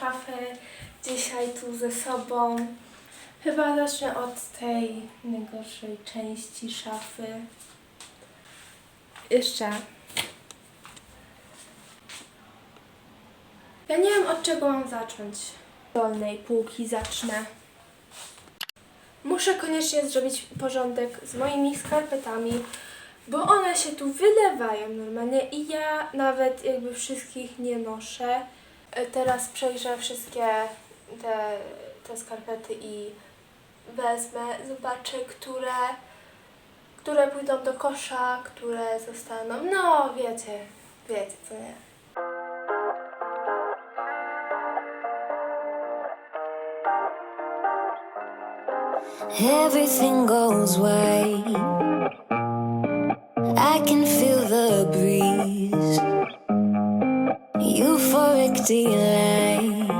szafę dzisiaj tu ze sobą. Chyba zacznę od tej najgorszej części szafy. Jeszcze. Ja nie wiem od czego mam zacząć. Dolnej półki zacznę. Muszę koniecznie zrobić porządek z moimi skarpetami, bo one się tu wylewają normalnie i ja nawet jakby wszystkich nie noszę. E, Teraz przejrzę wszystkie te, te skarpety i wezmę, zobaczę, które, które pójdą do kosza, które zostaną. No, wiecie, wiecie co nie. Everything goes white. I can feel Delight.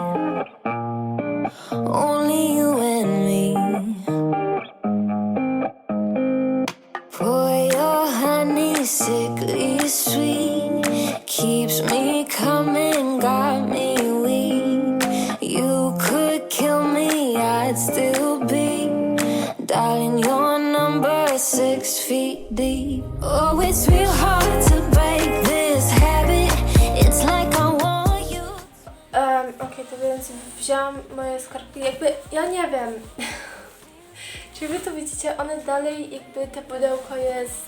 Only you and me. Pour your honey, sickly sweet. Keeps me coming, got me weak. You could kill me, I'd still be. Darling, your number six feet deep. Oh, it's real więc moje skarpy. Jakby, ja nie wiem. Czy wy to widzicie? One dalej, jakby te pudełko jest.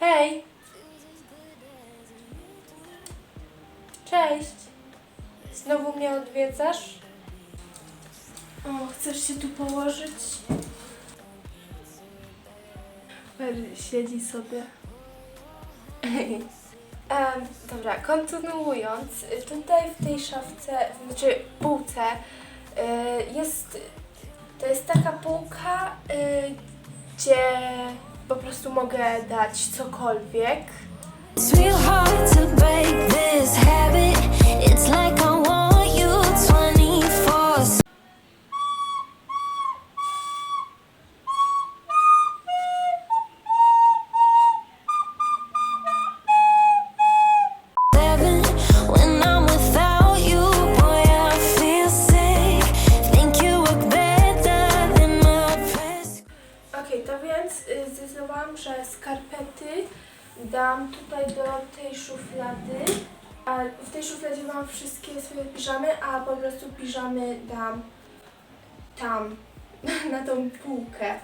Hej! Cześć! Znowu mnie odwiedzasz? O, chcesz się tu położyć? Siedzi sobie. Dobra, kontynuując, y, tutaj w tej szafce, znaczy półce y, jest, to jest taka półka, y, gdzie po prostu mogę dać cokolwiek. To break this dam tutaj do tej szuflady. W tej szufladzie mam wszystkie swoje piżamy, a po prostu piżamy dam tam, na tą półkę.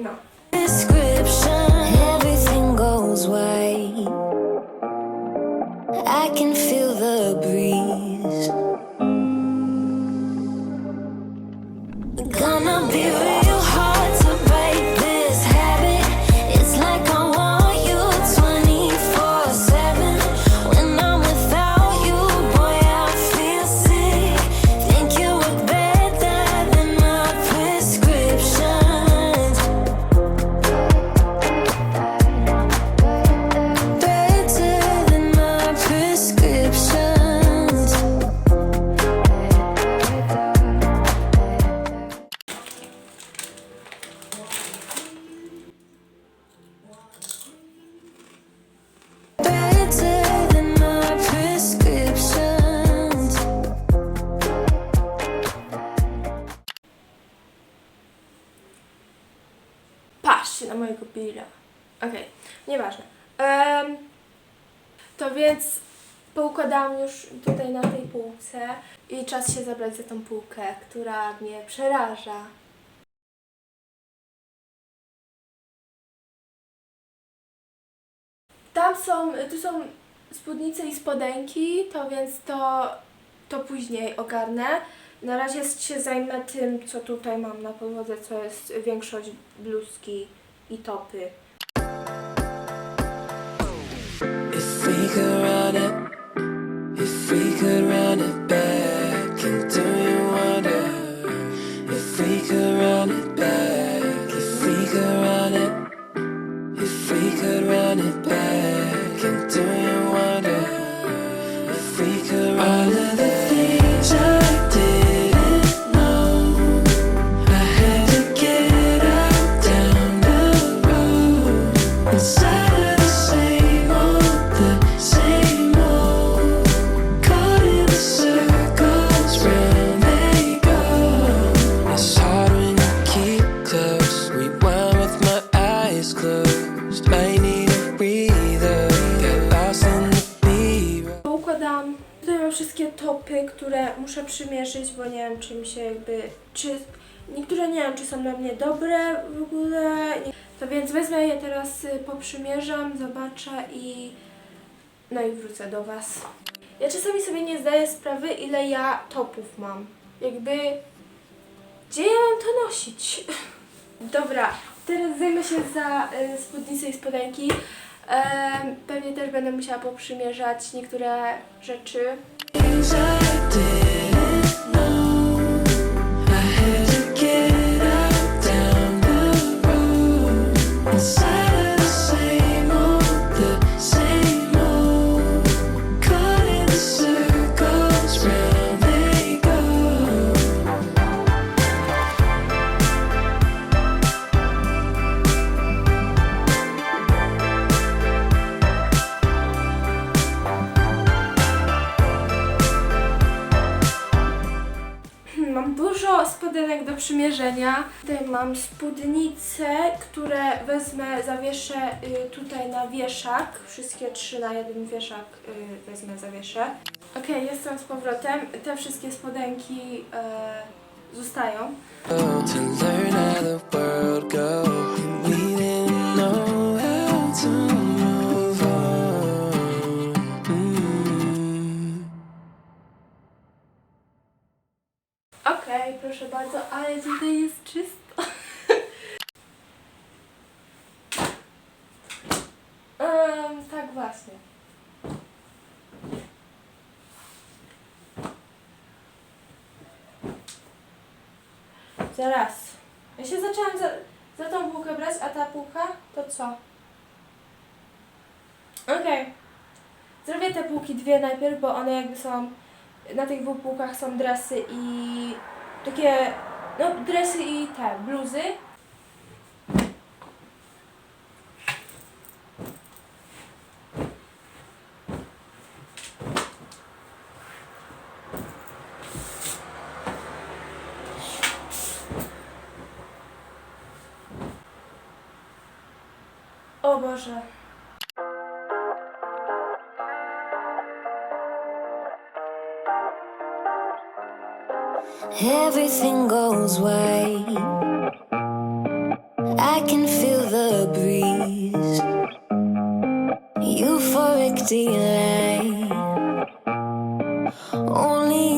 No. Description. Everything goes white. I can feel the breeze. Gonna be już tutaj na tej półce i czas się zabrać za tą półkę, która mnie przeraża. Tam są, tu są spódnice i spodenki, to więc to, to później ogarnę. Na razie się zajmę tym, co tutaj mam na podłodze, co jest większość bluzki i topy. Jakby, czy niektóre nie wiem, czy są na mnie dobre w ogóle. To więc wezmę je teraz, y, poprzymierzam, zobaczę i no i wrócę do Was. Ja czasami sobie nie zdaję sprawy, ile ja topów mam. Jakby, gdzie ja mam to nosić? Dobra, teraz zajmę się za y, spódnicę i spodenki. Pewnie też będę musiała poprzymierzać niektóre rzeczy. Things spodenek do przymierzenia. Tutaj mam spódnice, które wezmę, zawieszę y, tutaj na wieszak. Wszystkie trzy na jeden wieszak y, wezmę, zawieszę. Okej, jestem z powrotem. Te wszystkie spodenki y, zostają. Zaraz. Ja się zaczęłam za, za tą półkę brać, a ta półka to co? Okej. Zrobię te półki dwie najpierw, bo one jakby są na tych dwóch półkach są dresy i takie, no dresy i te, bluzy. Everything goes white. I can feel the breeze. Euphoric delight. Only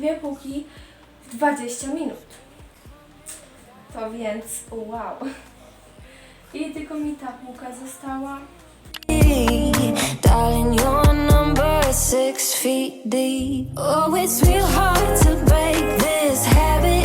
dwie półki w 20 minut. To więc wow. I tylko mi ta półka została. Darling, your number six feet deep. Oh, it's real hard to break this habit.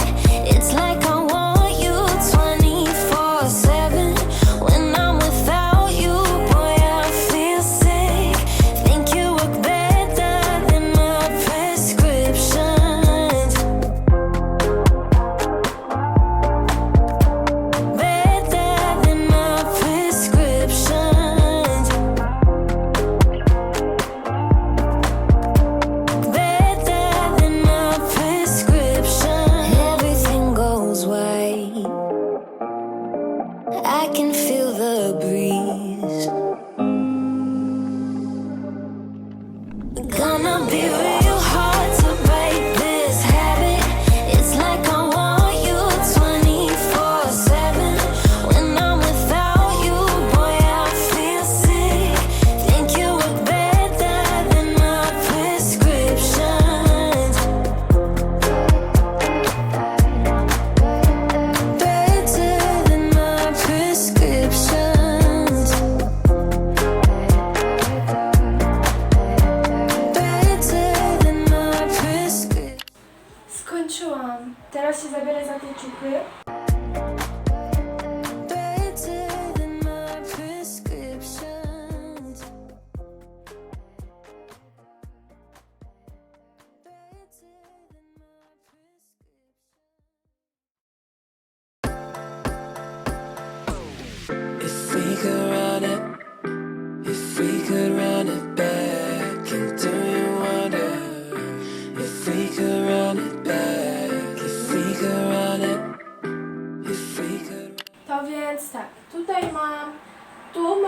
I can feel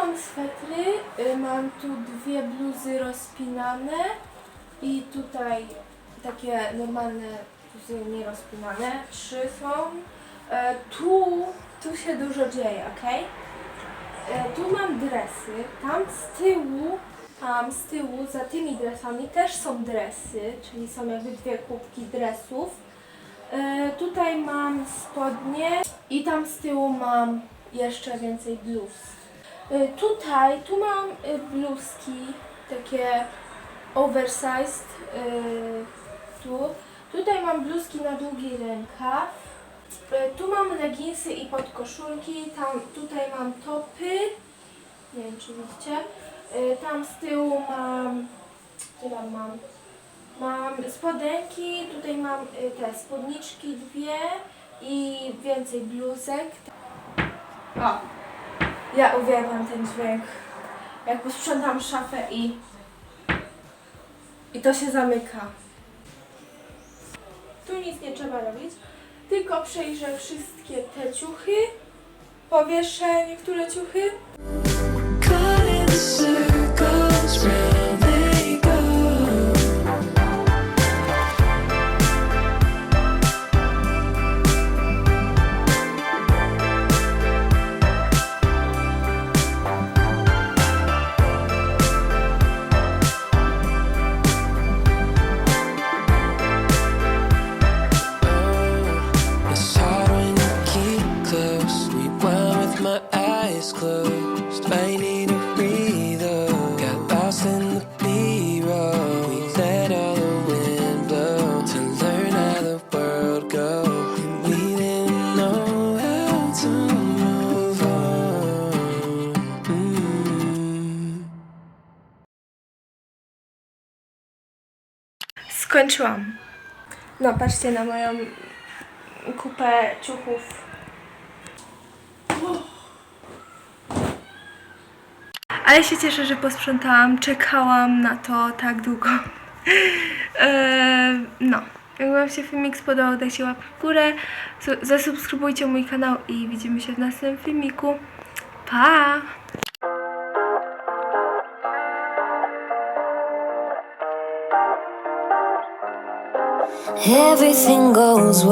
mam swetry, y, mam tu dwie bluzy rozpinane i tutaj takie normalne bluzy nierozpinane, trzy są. E, tu, tu się dużo dzieje, ok? E, tu mam dresy, tam z tyłu, tam z tyłu za tymi dresami też są dresy, czyli są jakby dwie kubki dresów. E, tutaj mam spodnie i tam z tyłu mam jeszcze więcej bluz. E, tutaj, tu mam e, bluzki takie oversized. E, tu. Tutaj mam bluzki na długi rękaw. Tu mam leginsy i podkoszulki. Tam, tutaj mam topy. Nie wiem czy widzicie. Tam z tyłu mam. Co tam mam? Mam spodenki, tutaj mam y, te spódniczki dwie i więcej bluzek. O! Ja uwielbiam ten dźwięk. Jak posprzątam szafę i i to się zamyka. Tu nic nie trzeba robić, tylko przejrzę wszystkie te ciuchy, powieszę niektóre ciuchy in circles, Skończyłam. No, patrzcie na moją kupę ciuchów. Ale się cieszę, że posprzątałam. Czekałam na to tak długo. Eee, no. Jak Wam się filmik spodobał, dajcie łapkę w górę. Su- Zasubskrybujcie mój kanał i widzimy się w następnym filmiku. Pa! Everything goes well.